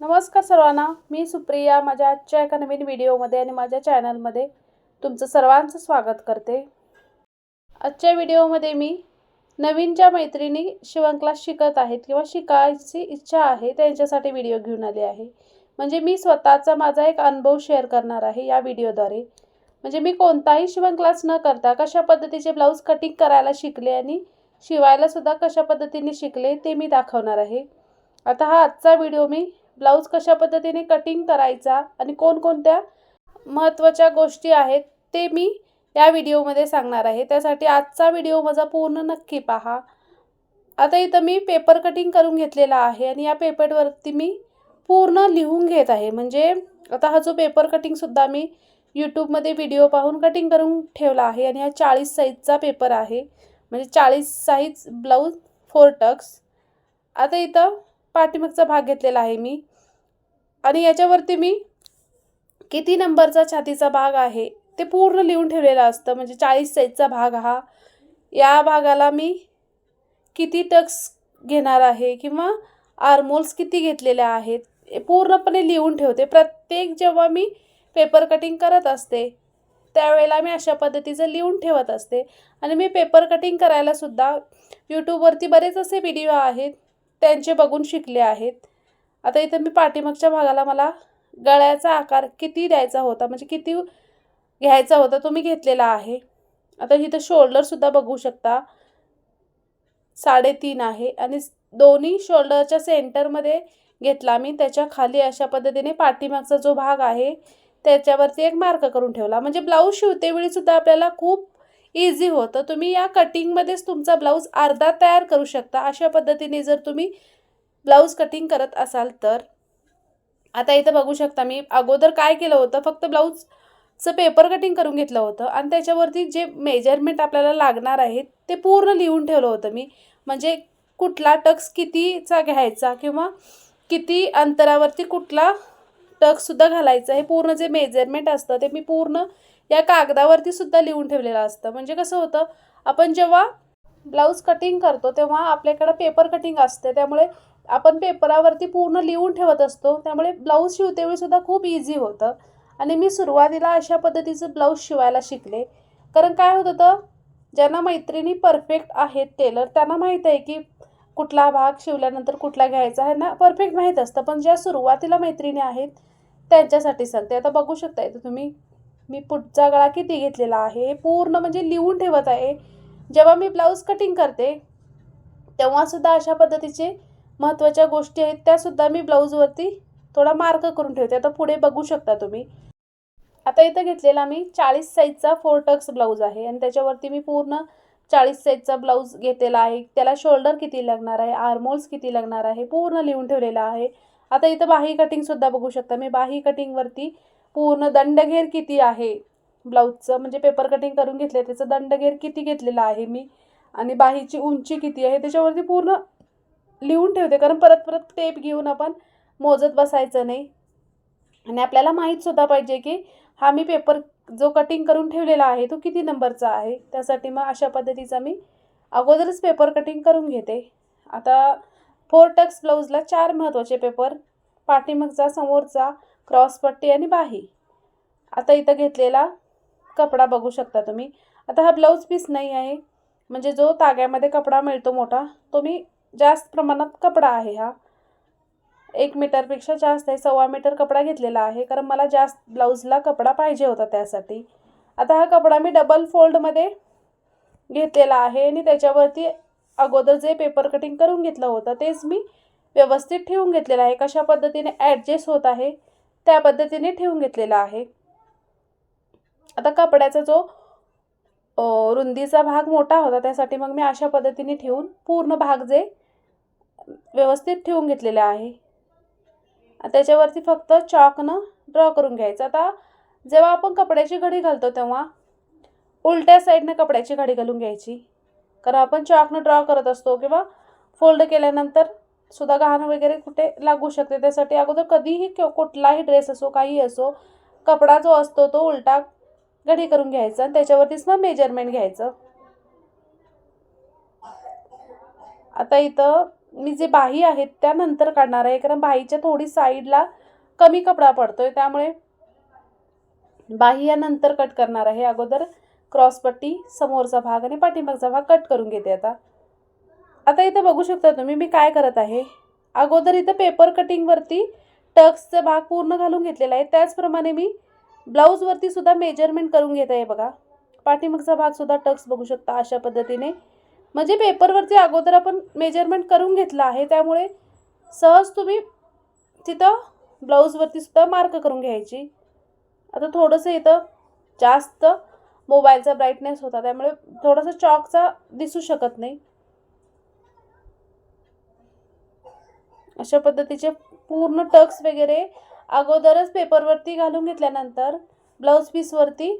नमस्कार सर्वांना मी सुप्रिया माझ्या आजच्या एका नवीन व्हिडिओमध्ये आणि माझ्या चॅनलमध्ये तुमचं सर्वांचं स्वागत करते. आजच्या व्हिडिओमध्ये मी नवीन ज्या मैत्रिणी शिवण क्लास शिकत आहेत किंवा शिकायची इच्छा आहे त्यांच्यासाठी व्हिडिओ घेऊन आले आहे. म्हणजे मी स्वतःचा माझा एक अनुभव शेअर करणार आहे या व्हिडिओद्वारे. म्हणजे मी कोणताही शिवण क्लास न करता कशा पद्धतीचे ब्लाऊज कटिंग करायला शिकले आणि शिवायलासुद्धा कशा पद्धतीने शिकले ते मी दाखवणार आहे. आता हा आजचा व्हिडिओ मी ब्लाऊज कशा पद्धतीने कटिंग करायचा आणि कोणकोणत्या महत्त्वाच्या गोष्टी आहेत ते मी या व्हिडिओमध्ये सांगणार आहे. त्यासाठी आजचा व्हिडिओ माझा पूर्ण नक्की पहा. आता इथं मी पेपर कटिंग करून घेतलेला आहे आणि या पेपरवरती मी पूर्ण लिहून घेत आहे. म्हणजे आता हा जो पेपर कटिंगसुद्धा मी यूट्यूबमध्ये व्हिडिओ पाहून कटिंग करून ठेवला आहे आणि हा चाळीस साईजचा पेपर आहे. म्हणजे चाळीस साईज ब्लाऊज फोर टक्स आता इथं पाठीमागचा भाग घेतलेला आहे मी. आणि याच्यावरती मी किती नंबरचा छातीचा भाग आहे ते पूर्ण लिहून ठेवलेलं असतं. म्हणजे चाळीस साईजचा भाग हा. या भागाला मी किती टक्स घेणार आहे किंवा आर्मोल्स किती घेतलेल्या आहेत हे पूर्णपणे लिहून ठेवते. प्रत्येक जेव्हा मी पेपर कटिंग करत असते त्यावेळेला मी अशा पद्धतीचं लिहून ठेवत असते. आणि मी पेपर कटिंग करायला सुद्धा यूट्यूबवरती बरेच असे व्हिडिओ आहेत. त्यांचे बघून शिकले आहेत. आता इथं मी पाठीमागच्या भागाला मला गळ्याचा आकार किती द्यायचा होता म्हणजे किती घ्यायचा होता तो मी घेतलेला आहे. आता इथं शोल्डरसुद्धा बघू शकता. साडेतीन आहे आणि दोन्ही शोल्डरच्या सेंटरमध्ये घेतला मी. त्याच्याखाली अशा पद्धतीने पाठीमागचा जो भाग आहे त्याच्यावरती एक मार्क करून ठेवला. म्हणजे ब्लाऊज शिवतेवेळीसुद्धा आपल्याला खूप इझी होतं. तुम्ही या कटिंगमध्येच तुमचा ब्लाऊज अर्धा तयार करू शकता. अशा पद्धतीने जर तुम्ही ब्लाऊज कटिंग करत असाल तर. आता इथं बघू शकता मी अगोदर काय केलं होतं? फक्त ब्लाऊजचं पेपर कटिंग करून घेतलं होतं. आणि त्याच्यावरती जे मेजरमेंट आपल्याला लागणार आहे ते पूर्ण लिहून ठेवलं होतं मी. म्हणजे कुठला टक्स कितीचा घ्यायचा किंवा किती अंतरावरती कुठला टकसुद्धा घालायचं हे पूर्ण जे मेजरमेंट असतं ते मी पूर्ण या कागदावरती सुद्धा लिहून ठेवलेलं असतं. म्हणजे कसं होतं आपण जेव्हा ब्लाऊज कटिंग करतो तेव्हा आपल्याकडं पेपर कटिंग असते. त्यामुळे आपण पेपरावरती पूर्ण लिहून ठेवत असतो. त्यामुळे ब्लाऊज शिवतेवेळी सुद्धा खूप इझी होतं. आणि मी सुरुवातीला अशा पद्धतीचं ब्लाऊज शिवायला शिकले. कारण काय होत होतं ज्यांना मैत्रिणी परफेक्ट आहेत टेलर त्यांना माहीत आहे की कुठला भाग शिवल्यानंतर कुठला घ्यायचा आहे ना परफेक्ट माहीत असतं. पण ज्या सुरुवातीला मैत्रिणी आहेत त्यांच्यासाठी सांगते. आता बघू शकता इथं तुम्ही मी पुढचा गळा किती घेतलेला आहे हे पूर्ण म्हणजे लिहून ठेवत आहे. जेव्हा मी ब्लाऊज कटिंग करते तेव्हासुद्धा अशा पद्धतीचे महत्त्वाच्या गोष्टी आहेत. त्यासुद्धा मी ब्लाऊजवरती थोडा मार्क करून ठेवते. आता पुढे बघू शकता तुम्ही. आता इथं घेतलेला मी चाळीस साईजचा फोर टक्स ब्लाऊज आहे. आणि त्याच्यावरती मी पूर्ण चाळीस साईजचा ब्लाऊज घेतलेला आहे. त्याला शोल्डर किती लागणार आहे? आर्मोल्स किती लागणार आहे? पूर्ण लिहून ठेवलेला आहे. आता इथं बाही कटिंगसुद्धा बघू शकता. मी बाही कटिंगवरती पूर्ण दंडघेर किती आहे ब्लाऊजचं? म्हणजे पेपर कटिंग करून घेतले त्याचं दंडघेर किती घेतलेला आहे मी? आणि बाहीची उंची किती आहे? त्याच्यावरती पूर्ण लिहून ठेवते. कारण परत परत टेप घेऊन आपण मोजत बसायचं नाही. आणि आपल्याला माहीतसुद्धा पाहिजे की हा मी पेपर जो कटिंग करून ठेवलेला आहे तो किती नंबरचा आहे? त्यासाठी मग अशा पद्धतीचा मी अगोदरच पेपर कटिंग करून घेते. आता फोर टक्स ब्लाऊजला चार महत्त्वाचे पेपर पाठीमागचा समोरचा क्रॉसपट्टी आणि बाही. आता इथं घेतलेला कपडा बघू शकता तुम्ही. आता हा ब्लाऊज पीस नाही आहे. म्हणजे जो ताग्यामध्ये कपडा मिळतो मोठा तो मी जास्त प्रमाणात कपडा आहे हा. एक मीटरपेक्षा जास्त आहे सव्वा मीटर कपडा घेतलेला आहे कारण मला जास्त ब्लाऊजला कपडा पाहिजे होता त्यासाठी. आता हा कपडा मी डबल फोल्डमध्ये घेतलेला आहे आणि त्याच्यावरती अगोदर जे पेपर कटिंग करून घेतलं होतं तेच मी व्यवस्थित ठेवून घेतलेलं आहे. कशा पद्धतीने ॲडजस्ट होत आहे त्या पद्धतीने ठेवून घेतलेला आहे. आता कपड्याचा जो रुंदीचा भाग मोठा होता त्यासाठी मग मी अशा पद्धतीने ठेवून पूर्ण भाग जे व्यवस्थित ठेवून घेतलेले आहे. त्याच्यावरती फक्त चॉकनं ड्रॉ करून घ्यायचं. आता जेव्हा आपण कपड्याची घडी घालतो तेव्हा उलट्या साईडनं कपड्याची घडी घालून घ्यायची. कारण आपण चॉकनं ड्रॉ करत असतो किंवा फोल्ड केल्यानंतर सुद्धा घाण वगैरे कुठे लागू शकते. त्यासाठी अगोदर कधीही कुठलाही ड्रेस असो काही असो कपडा जो असतो तो उलटा घडी करून घ्यायचा आणि त्याच्यावरतीच मग मेजरमेंट घ्यायचं. आता इथं मी जे बाही आहेत त्यानंतर काढणार आहे. कारण बाहीच्या थोडी साईडला कमी कपडा पडतोय. त्यामुळे बाही या नंतर कट करणार आहे. अगोदर क्रॉसपट्टी समोरचा भाग आणि पाठीमागचा भाग कट करून घेते आता. आता इथं बघू शकता तुम्ही मी काय करत आहे? अगोदर इथं पेपर कटिंगवरती टक्सचा भाग पूर्ण घालून घेतलेला आहे. त्याचप्रमाणे मी ब्लाऊजवरती सुद्धा मेजरमेंट करून घेत आहे बघा. पाठीमागचा भागसुद्धा टक्स बघू शकता अशा पद्धतीने. म्हणजे पेपरवरती अगोदर आपण मेजरमेंट करून घेतलं आहे त्यामुळे सहज तुम्ही तिथं ब्लाऊजवरती सुद्धा मार्क करून घ्यायची. आता थोडंसं इथं जास्त मोबाईलचा ब्राईटनेस होता त्यामुळे थोडंसं चॉकचा दिसू शकत नाही. अशा पद्धतीचे पूर्ण टक्स वगैरे अगोदरच पेपरवरती घालून घेतल्यानंतर ब्लाऊज पीसवरती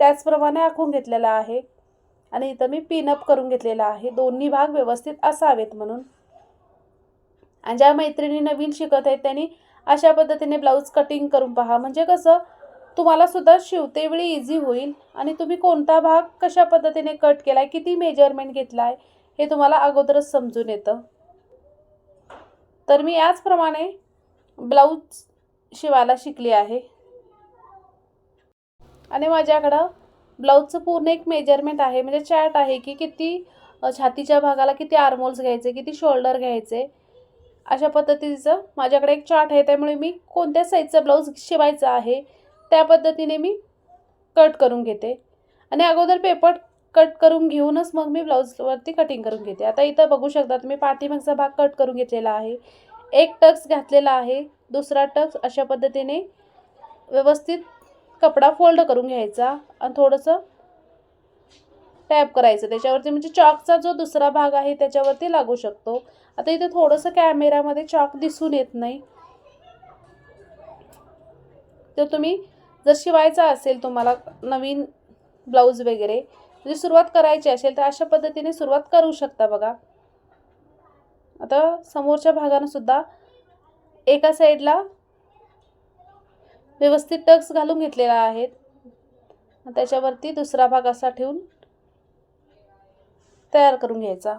त्याचप्रमाणे आखून घेतलेला आहे. आणि इथं मी पिनअप करून घेतलेला आहे. दोन्ही भाग व्यवस्थित असावेत म्हणून. आणि ज्या मैत्रिणी नवीन शिकत आहेत त्यांनी अशा पद्धतीने ब्लाऊज कटिंग करून पहा. म्हणजे कसं तुम्हाला सुद्धा शिवतेवेळी इझी होईल. आणि तुम्ही कोणता भाग कशा पद्धतीने कट केला आहे किती मेजरमेंट घेतला आहे हे तुम्हाला अगोदरच समजून येतं. तर मी याचप्रमाणे ब्लाऊज शिवायला शिकली आहे. आणि माझ्याकडं ब्लाऊजचं पूर्ण एक मेजरमेंट आहे. म्हणजे चॅट आहे की किती छातीच्या भागाला किती आर्मोल्स घ्यायचे किती शोल्डर घ्यायचे. अशा पद्धतीचं माझ्याकडे एक चार्ट आहे. त्यामुळे मी कोणत्या साईजचा ब्लाऊज शिवायचा आहे त्या पद्धतीने मी कट करून घेते. आणि अगोदर पेपर कट करून घेऊनच मग मी ब्लाऊजवरती कटिंग करून घेते. आता इथं बघू शकता तुम्ही पाठीमागचा भाग कट करून घेतलेला आहे. एक टक्स घातलेला आहे दुसरा टक्स अशा पद्धतीने व्यवस्थित कपडा फोल्ड करून घ्यायचा आणि थोडंसं टॅप करायचं. त्याच्यावरती म्हणजे चॉकचा जो दुसरा भाग आहे त्याच्यावरती लागू शकतो. आता इथे थोडंसं कॅमेरामध्ये चॉक दिसून येत नाही. तर तुम्ही जर शिवायचा असेल तुम्हाला नवीन ब्लाऊज वगैरे म्हणजे सुरुवात करायची असेल तर अशा पद्धतीने सुरुवात करू शकता बघा. आता समोरच्या भागानं सुद्धा एका साईडला व्यवस्थित टक्स घालून घेतलेला आहेत त्याच्यावरती दुसरा भाग असा ठेवून तयार करून घ्यायचा.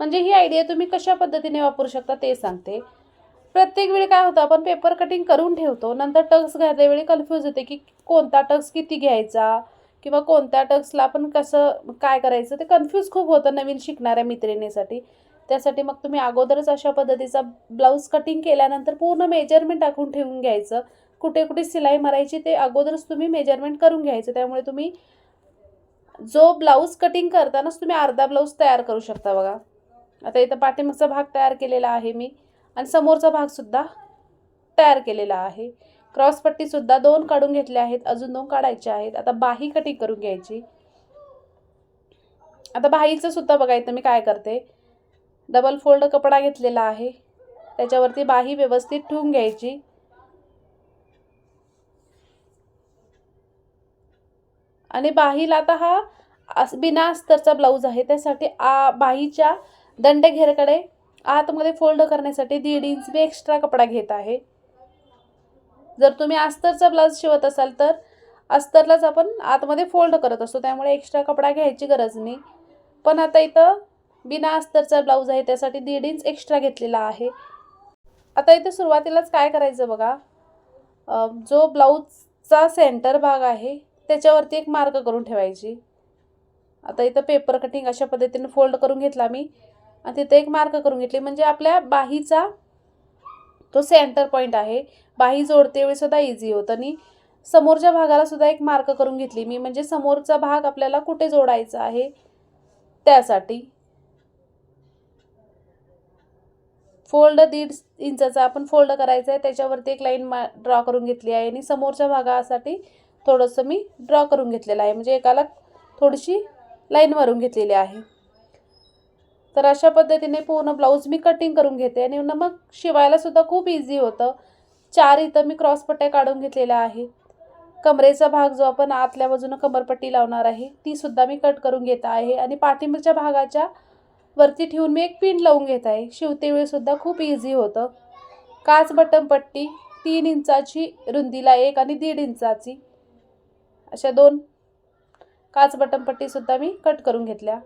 म्हणजे ही आयडिया तुम्ही कशा पद्धतीने वापरू शकता ते सांगते. प्रत्येक वेळी काय होतं आपण पेपर कटिंग करून ठेवतो नंतर टक्स घातल्यावेळी कन्फ्यूज होते की कोणता टक्स किती घ्यायचा किंवा कोणत्या टक्सला आपण कसं काय करायचं ते कन्फ्यूज खूप होतं नवीन शिकणाऱ्या मित्रिणीसाठी. त्यासाठी मग तुम्ही अगोदरच अशा पद्धतीचा ब्लाऊज कटिंग केल्यानंतर पूर्ण मेजरमेंट टाकून ठेवून घ्यायचं. कुठे कुठे सिलाई मारायची ते अगोदरच तुम्ही मेजरमेंट करून घ्यायचं. त्यामुळे तुम्ही जो ब्लाऊज कटिंग करतानाच तुम्ही अर्धा ब्लाऊज तयार करू शकता बघा. आता इथं पाठीमागचा भाग तयार केलेला आहे मी आणि समोरचा भागसुद्धा तयार केलेला आहे. क्रॉसपट्टीसुद्धा दोन काढून घेतल्या आहेत अजून दोन काढायच्या आहेत. आता बाही कटिंग करून घ्यायची. आता बाहीचं सुद्धा बघा इथं मी काय करते. डबल फोल्ड कपडा घेतलेला आहे. त्याच्यावरती बाही व्यवस्थित ठेवून घ्यायची. आणि बाहीला आता हा अस बिना अस्तरचा ब्लाऊज आहे. त्यासाठी आ बाहीच्या दंडघेरकडे आतमध्ये फोल्ड करण्यासाठी दीड इंच मी एक्स्ट्रा कपडा घेत आहे. जर तुम्ही अस्तरचा ब्लाऊज शिवत असाल तर अस्तरलाच आपण आतमध्ये फोल्ड करत असतो. त्यामुळे एक्स्ट्रा कपडा घ्यायची गरज नाही. पण आता इथं बिना अस्तरचा ब्लाऊज आहे. त्यासाठी दीड इंच एक्स्ट्रा घेतलेला आहे. आता इथे सुरुवातीलाच काय करायचं बघा. जो ब्लाऊजचा सेंटर भाग आहे त्याच्यावरती एक मार्क करून ठेवायची. आता इथं पेपर कटिंग अशा पद्धतीने फोल्ड करून घेतला मी. आणि तिथे एक मार्क करून घेतली. म्हणजे आपल्या बाहीचा तो सेंटर पॉईंट आहे. बाही जोडते वेळी सुद्धा इझी होतं आणि समोरच्या भागाला सुद्धा एक मार्क करून घेतली मी. म्हणजे समोरचा भाग आपल्याला कुठे जोडायचा आहे त्यासाठी. फोल्ड दीड इंचाचा आपण फोल्ड करायचा आहे. त्याच्यावरती एक लाईन मा ड्रॉ करून घेतली आहे. आणि समोरच्या भागासाठी थोडंसं मी ड्रॉ करून घेतलेलं आहे. म्हणजे एकाला थोडीशी लाईन मारून घेतलेली आहे. तर अशा पद्धतीने पूर्ण ब्लाऊज मी कटिंग करून घेते आणि मग शिवायलासुद्धा खूप इझी होतं. चार इथं मी क्रॉसपट्ट्या काढून घेतलेल्या आहेत. कमरेचा भाग जो आपण आतल्या बाजूनं कमरपट्टी लावणार आहे ती सुद्धा मी कट करून घेत आहे. आणि पाठीमागच्या भागाच्या वरती ठेवून मी एक पिन लावून घेत आहे. शिवते खूप इझी होतं. काच बटन पट्टी तीन इंचाची रुंदीला एक आणि दीड इंचाची. अशा दोन काच बटनपट्टीसुद्धा मी कट करून घेतल्या.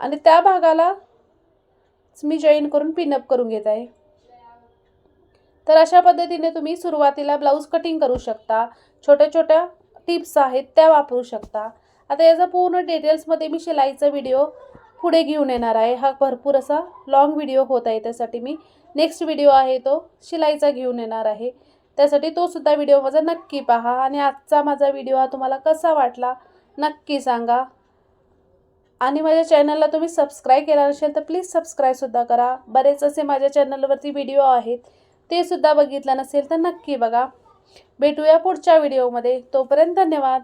आणि त्या भागाला मी जॉईन करून पिनअप करून घेत आहे. तर अशा पद्धतीने तुम्ही सुरुवातीला ब्लाऊज कटिंग करू शकता. छोट्या छोट्या टिप्स आहेत त्या वापरू शकता. आता याचा पूर्ण डिटेल्समध्ये मी शिलाईचा व्हिडिओ पुढे घेऊन येणार आहे. हा भरपूर असा लाँग व्हिडिओ होत आहे त्यासाठी मी नेक्स्ट व्हिडिओ आहे तो शिलाईचा घेऊन येणार आहे. त्यासाठी तो सुद्धा व्हिडिओ माझा नक्की पहा. आणि आजचा माझा व्हिडिओ हा तुम्हाला कसा वाटला नक्की सांगा. आणि माझ्या चॅनलला तुम्ही सबस्क्राईब केला नसेल तर प्लीज सबस्क्राईबसुद्धा करा. बरेच असे माझ्या चॅनलवरती व्हिडिओ आहेत ते सुद्धा बघितलं नसेल तर नक्की बघा. भेटूया पुढच्या व्हिडिओमध्ये तोपर्यंत धन्यवाद.